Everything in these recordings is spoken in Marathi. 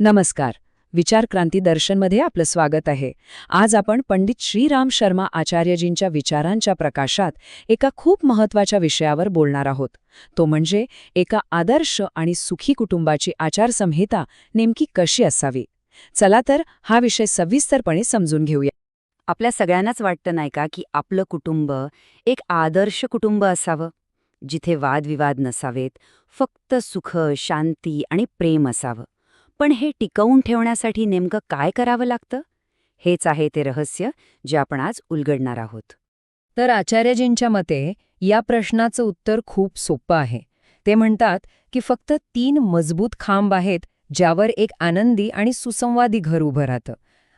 नमस्कार. विचार क्रांती दर्शनमध्ये आपलं स्वागत आहे. आज आपण पंडित श्रीराम शर्मा आचार्यजींच्या विचारांच्या प्रकाशात एका खूप महत्त्वाच्या विषयावर बोलणार आहोत. तो म्हणजे एका आदर्श आणि सुखी कुटुंबाची आचारसंहिता नेमकी कशी असावी? चला तर हा विषय सविस्तरपणे समजून घेऊया. आपल्या सगळ्यांनाच वाटतं नाही का की आपलं कुटुंब एक आदर्श कुटुंब असावं? जिथे वादविवाद नसावेत फक्त सुख शांती आणि प्रेम असावं. पण हे टिकवून ठेवण्यासाठी नेमकं काय करावं लागतं? हेच आहे ते रहस्य जे आपण आज उलगडणार आहोत. तर आचार्यजींच्या मते या प्रश्नाचं उत्तर खूप सोपं आहे. ते म्हणतात की फक्त तीन मजबूत खांब आहेत ज्यावर एक आनंदी आणि सुसंवादी घर उभं राहतं.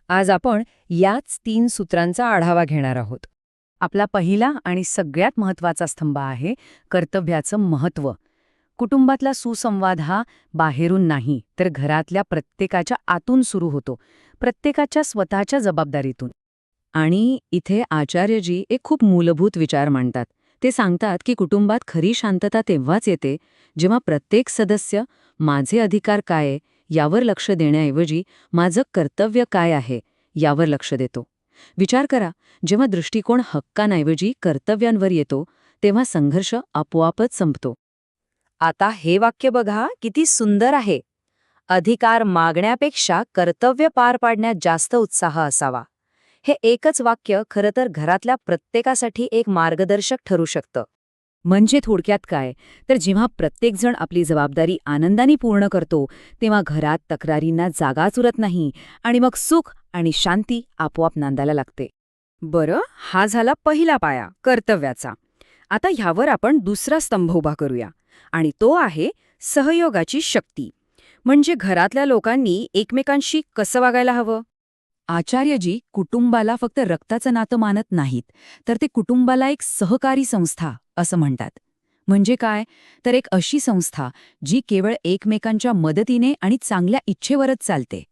आज आपण याच तीन सूत्रांचा आढावा घेणार आहोत. आपला पहिला आणि सगळ्यात महत्त्वाचा स्तंभ आहे कर्तव्याचं महत्त्व. कुटुंबातला सुसंवाद हा बाहेरून नाही तर घरातल्या प्रत्येकाच्या आतून सुरू होतो प्रत्येकाच्या स्वतःच्या जबाबदारीतून. आणि इथे आचार्यजी एक खूप मूलभूत विचार मांडतात. ते सांगतात की कुटुंबात खरी शांतता तेव्हाच येते जेव्हा प्रत्येक सदस्य माझे अधिकार काय यावर लक्ष देण्याऐवजी माझं कर्तव्य काय आहे? यावर लक्ष देतो. विचार करा जेव्हा दृष्टिकोन हक्कांऐवजी कर्तव्यांवर येतो तेव्हा संघर्ष आपोआपच संपतो. आता हे वाक्य बघा किती सुंदर आहे. अधिकार मागण्यापेक्षा कर्तव्य पार पाडण्यात जास्त उत्साह असावा. हे एकच वाक्य खरं तर घरातल्या प्रत्येकासाठी एक मार्गदर्शक ठरू शकतं. म्हणजे थोडक्यात काय? तर जेव्हा प्रत्येकजण आपली जबाबदारी आनंदाने पूर्ण करतो तेव्हा घरात तक्रारींना जागाच उरत नाही आणि मग सुख आणि शांती आपोआप नांदायला लागते. बरं हा झाला पहिला पाया कर्तव्याचा. आता ह्यावर आपण दुसरा स्तंभ उभा करूया. आणि तो आहे सहयोगाची शक्ती. म्हणजे घरातल्या लोकांनी एकमेकांशी कसं वागायला हवं? आचार्यजी कुटुंबाला फक्त रक्ताचं नातं मानत नाहीत तर ते कुटुंबाला एक सहकारी संस्था असं म्हणतात. म्हणजे काय? तर एक अशी संस्था जी केवळ एकमेकांच्या मदतीने आणि चांगल्या इच्छेवरच चालते.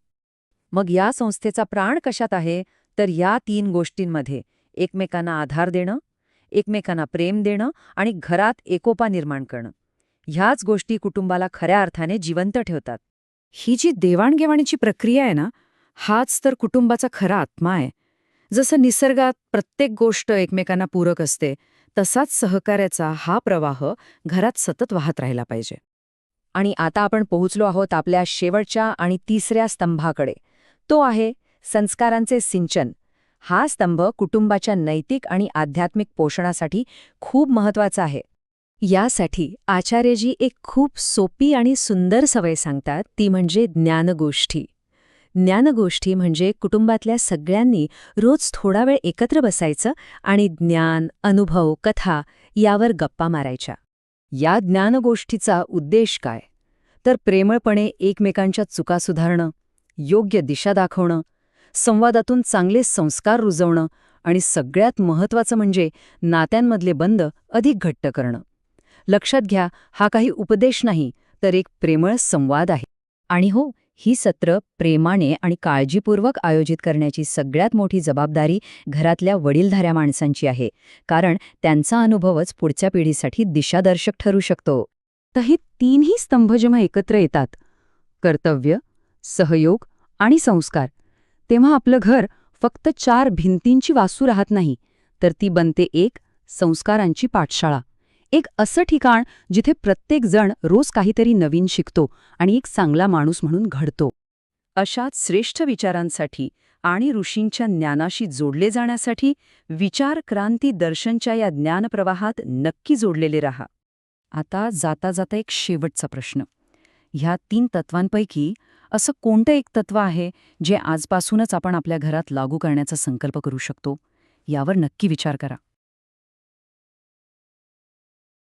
मग या संस्थेचा प्राण कशात आहे? तर या तीन गोष्टींमध्ये एकमेकांना आधार देणं एकमेकांना प्रेम देणं आणि घरात एकोपा निर्माण करणं. ह्याच गोष्टी कुटुंबाला खऱ्या अर्थाने जिवंत ठेवतात. ही जी देवाणघेवाणीची प्रक्रिया आहे ना हाच तर कुटुंबाचा खरा आत्मा आहे. जसं निसर्गात प्रत्येक गोष्ट एकमेकांना पूरक असते तसाच सहकार्याचा हा प्रवाह घरात सतत वाहत राहिला पाहिजे. आणि आता आपण पोहोचलो आहोत आपल्या शेवटच्या आणि तिसऱ्या स्तंभाकडे. तो आहे संस्कारांचे सिंचन. हा स्तंभ कुटुंबाच्या नैतिक आणि आध्यात्मिक पोषणासाठी खूप महत्त्वाचा आहे. यासाठी आचार्यजी एक खूप सोपी आणि सुंदर सवय सांगतात ती म्हणजे ज्ञानगोष्ठी. ज्ञानगोष्ठी म्हणजे कुटुंबातल्या सगळ्यांनी रोज थोडा वेळ एकत्र बसायचं आणि ज्ञान अनुभव कथा यावर गप्पा मारायच्या. या ज्ञानगोष्ठीचा उद्देश काय? तर प्रेमळपणे एकमेकांच्या चुका सुधारणं योग्य दिशा दाखवणं संवादातून चांगले संस्कार रुजवणं आणि सगळ्यात महत्त्वाचं म्हणजे नात्यांमधले बंद अधिक घट्ट करणं. लक्षात घ्या हा काही उपदेश नाही तर एक प्रेमळ संवाद आहे. आणि हो ही सत्र प्रेमाने आणि काळजीपूर्वक आयोजित करण्याची सगळ्यात मोठी जबाबदारी घरातल्या वडीलधाऱ्या माणसांची आहे कारण त्यांचा अनुभवच पुढच्या पिढीसाठी दिशादर्शक ठरू शकतो. तर हे तीनही स्तंभ जेव्हा एकत्र येतात कर्तव्य सहयोग आणि संस्कार तेव्हा आपलं घर फक्त चार भिंतींची वासू राहत नाही तर ती बनते एक संस्कारांची पाठशाळा. एक असं ठिकाण जिथे प्रत्येक जण रोज काहीतरी नवीन शिकतो आणि एक चांगला माणूस म्हणून घडतो. अशाच श्रेष्ठ विचारांसाठी आणि ऋषींच्या ज्ञानाशी जोडले जाण्यासाठी विचार क्रांती दर्शनच्या या ज्ञानप्रवाहात नक्की जोडलेले राहा. आता जाता जाता एक शेवटचा प्रश्न. ह्या तीन तत्वांपैकी असं कोणतं एक तत्व आहे जे आजपासूनच आपण आपल्या घरात लागू करण्याचा संकल्प करू शकतो? यावर नक्की विचार करा.